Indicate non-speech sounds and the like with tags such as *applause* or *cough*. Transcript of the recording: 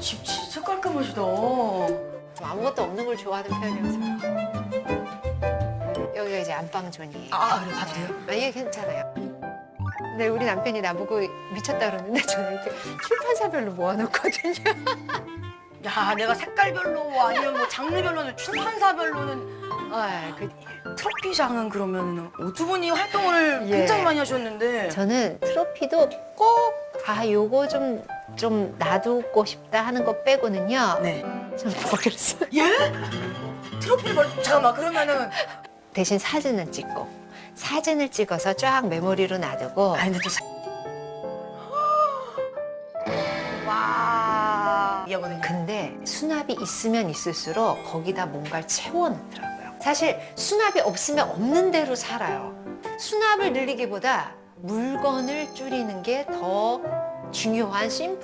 집 진짜 깔끔하시다. 아무것도 없는 걸 좋아하는 편이어서요. 여기가 이제 안방 존이에요. 아, 그래, 봐도 돼요? 아, 이게 괜찮아요. 근데 우리 남편이 나보고 미쳤다 그러는데 저는 이렇게 출판사별로 모아놓거든요. 야, 내가 색깔별로 아니면 뭐 장르별로는 출판사별로는 아, 그, 트로피장은 그러면 두 분이 활동을 예. 굉장히 많이 하셨는데 저는 트로피도 꼭 아, 요거 좀, 좀 놔두고 싶다 하는 거 빼고는요. 네. 좀 버렸어요. 예? 트로피를 벌 잠깐만 그러면은 대신 사진은 찍고. 사진을 찍어서 쫙 메모리로 놔두고. 아 근데 또 사... *gasps* 와 이거거든요. 근데 수납이 있으면 있을수록 거기다 뭔가를 채워넣더라고요. 사실 수납이 없으면 없는 대로 살아요. 수납을 늘리기보다 물건을 줄이는 게 더 중요한 심플